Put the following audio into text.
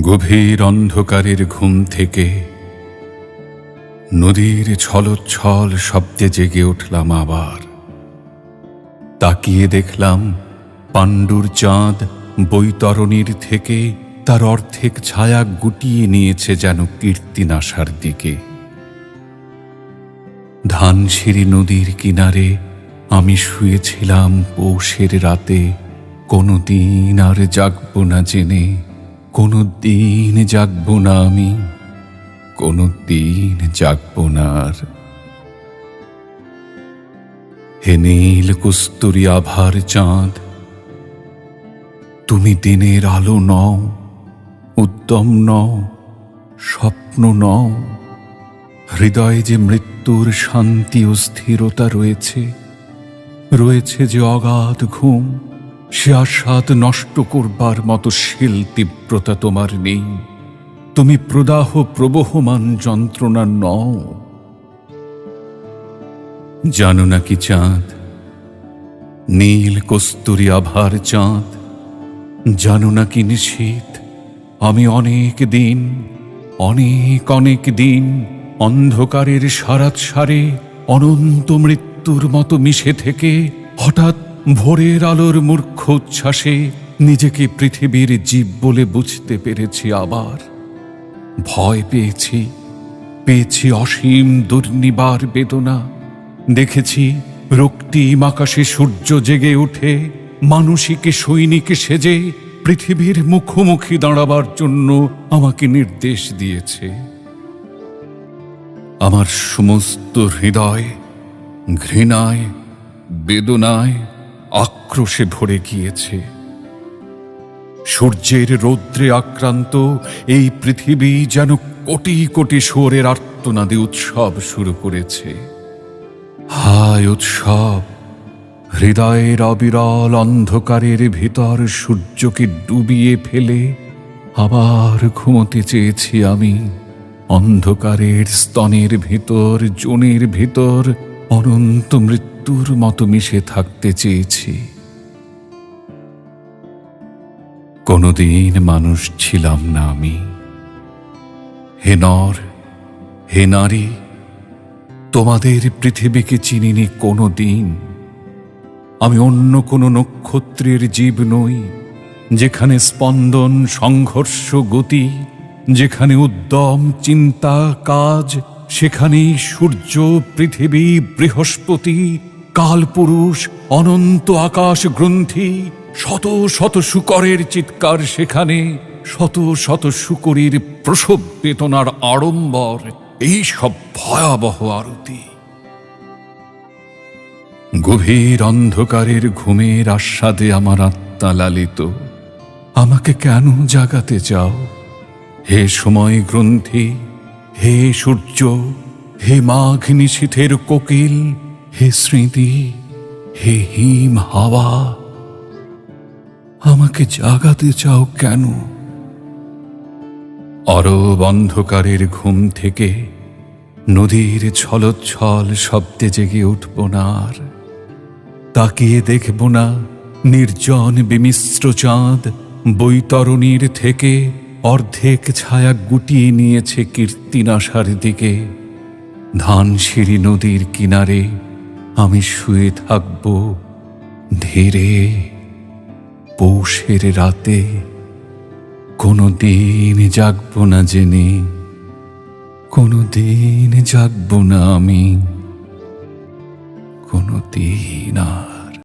গভীর অন্ধকারের ঘুম থেকে নদীর ছলচ্ছল শব্দে জেগে উঠলাম আবার। তাকিয়ে দেখলাম পাণ্ডুর চাঁদ বৈতরণীর থেকে তার অর্ধেক ছায়া গুটিয়ে নিয়েছে যেন কীর্তিনাশার দিকে। ধানসিঁড়ি নদীর কিনারে আমি শুয়েছিলাম পৌষের রাতে, কোনো দিন আর জাগব না জেনে। কোনো দিন জাগব না আমি কোনো দিন জাগব না আর। হে নীল কুস্তুরি আভার চাঁদ, তুমি দিনের আলো নও, উদ্যম নও, স্বপ্ন নও। হৃদয়ে যে মৃত্যুর শান্তি ও স্থিরতা রয়েছে রয়েছে যে অগাধ ঘুম সে আস্বাদ নষ্ট করবার মতো শিল তীব্রতা তোমার নেই। তুমি প্রদাহ প্রবহমান যন্ত্রণা নও। জানো নাকি চাঁদ? নীল কস্তুরি আভার চাঁদ। জানো নাকি নিশীত আমি অনেক দিন, অনেক অনেক দিন অন্ধকারের সারাত সারে অনন্ত মৃত্যুর মতো মিশে থেকে হঠাৎ ভোরের আলোর মূর্খ উচ্ছ্বাসে নিজেকে পৃথিবীর জীব বলে বুঝতে পেরেছি আবার। ভয় পেয়েছি পেয়েছি অসীম দুর্নিবার বেদনা। দেখেছি রক্তিম আকাশে সূর্য জেগে উঠে, মানসিকে সৈনিক সেজে পৃথিবীর মুখোমুখি দাঁড়াবার জন্য আমাকে নির্দেশ দিয়েছে। আমার সমস্ত হৃদয় ঘৃণায়, বেদনায় আক্রোশে ভরে গিয়েছে। সূর্যের রৌদ্রে আক্রান্ত এই পৃথিবী যেন কোটি কোটি সুরের আর্তনাদে উৎসব শুরু করেছে। হায় উৎসব! হৃদয়ের অবিরল অন্ধকারের ভিতর সূর্যকে ডুবিয়ে ফেলে আবার ঘুমোতে চেয়েছি আমি। অন্ধকারের স্তনের ভিতর, জনের ভিতর অনন্ত মৃত্যুর মতো মিশে থাকতে চেয়েছি। কোনোদিন মানুষ ছিলাম না আমি। হে নর, হে নারী, তোমাদের পৃথিবীকে চিনিনি কোনো দিন আমি অন্য কোনো নক্ষত্রের জীব নই, যেখানে স্পন্দন, সংঘর্ষ, গতি, যেখানে উদ্যম, চিন্তা, কাজ সেখানেই সূর্য, পৃথিবী, বৃহস্পতি, কালপুরুষ, অনন্ত আকাশ গ্রন্থি শত শত শুকরের চিৎকার সেখানে, শত শত শুকরীর প্রসব বেতনার আড়ম্বর, এই সব ভয়াবহ আরতি। গভীর অন্ধকারের ঘুমের আস্বাদে আমার আত্মা লালিত। আমাকে কেন জাগাতে চাও? হে সময় গ্রন্থি হে সূর্য, হে মাঘ নিশীথের কোকিল, হে স্মৃতি, হে হিম হাওয়া, আমাকে জাগাতে চাও কেন? অরব অন্ধকারের ঘুম থেকে নদীর ছলচ্ছল শব্দে জেগে উঠব না আর তাকিয়ে দেখব না নির্জন বিমিশ্র চাঁদ বৈতরণীর থেকে অর্ধেক ছায়া গুটিয়ে নিয়েছে কীর্তিনাশার দিকে। ধানসিঁড়ি নদীর কিনারে আমি শুয়ে থাকব ধীরে। পৌষের রাতে কোনো দিন জাগব না জেনে কোনো দিন জাগব না আমি কোনো দিন আর